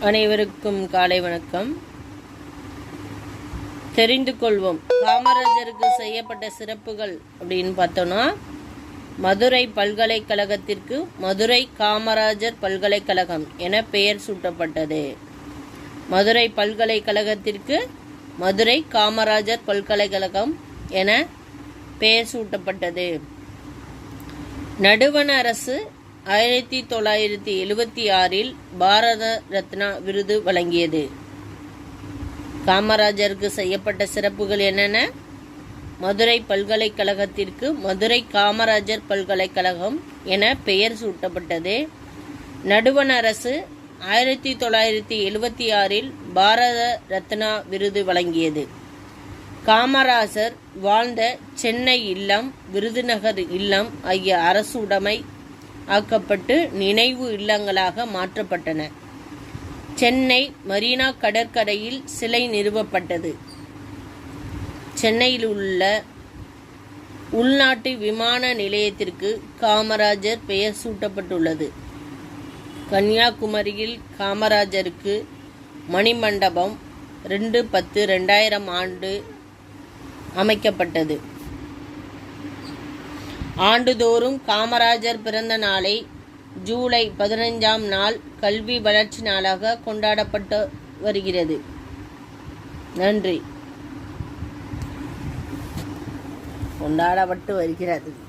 அனைவருக்கும் காலை வணக்கம். தெரிந்து கொள்வோம். காமராஜருக்கு செய்யப்பட்ட சிறப்புகள் அப்படின்னு பார்த்தோம்னா மதுரை பல்கலைக்கழகத்திற்கு மதுரை காமராஜர் பல்கலைக்கழகம் என பெயர் சூட்டப்பட்டது. மதுரை பல்கலைக்கழகத்திற்கு மதுரை காமராஜர் பல்கலைக்கழகம் என பெயர் சூட்டப்பட்டது. நடுவண அரசு ஆயிரத்தி தொள்ளாயிரத்தி எழுபத்தி ஆறில் பாரத ரத்னா விருது வழங்கியது. காமராஜருக்கு செய்யப்பட்ட சிறப்புகள் என்னென்ன? மதுரை பல்கலைக்கழகத்திற்கு மதுரை காமராஜர் பல்கலைக்கழகம் என பெயர் சூட்டப்பட்டது. நடுவண் அரசு ஆயிரத்தி தொள்ளாயிரத்தி எழுபத்தி ஆறில் பாரத ரத்னா விருது வழங்கியது. காமராஜர் வாழ்ந்த சென்னை இல்லம் விருதுநகர் இல்லம் ஆகிய அரசு உடைமை ஆக்கப்பட்டு நினைவு இல்லங்களாக மாற்றப்பட்டன. சென்னை மரீனா கடற்கரையில் சிலை நிறுவப்பட்டது. சென்னையில் உள்ள உள்நாட்டு விமான நிலையத்திற்கு காமராஜர் பெயர் சூட்டப்பட்டுள்ளது. கன்னியாகுமரியில் காமராஜருக்கு மணிமண்டபம் ரெண்டு பத்து ரெண்டாயிரம் ஆண்டு அமைக்கப்பட்டது. ஆண்டுதோறும் காமராஜர் பிறந்த நாளை ஜூலை பதினைஞ்சாம் நாள் கல்வி வளர்ச்சி நாளாக கொண்டாடப்பட்டு வருகிறது. நன்றி. கொண்டாடப்பட்டு வருகிறது.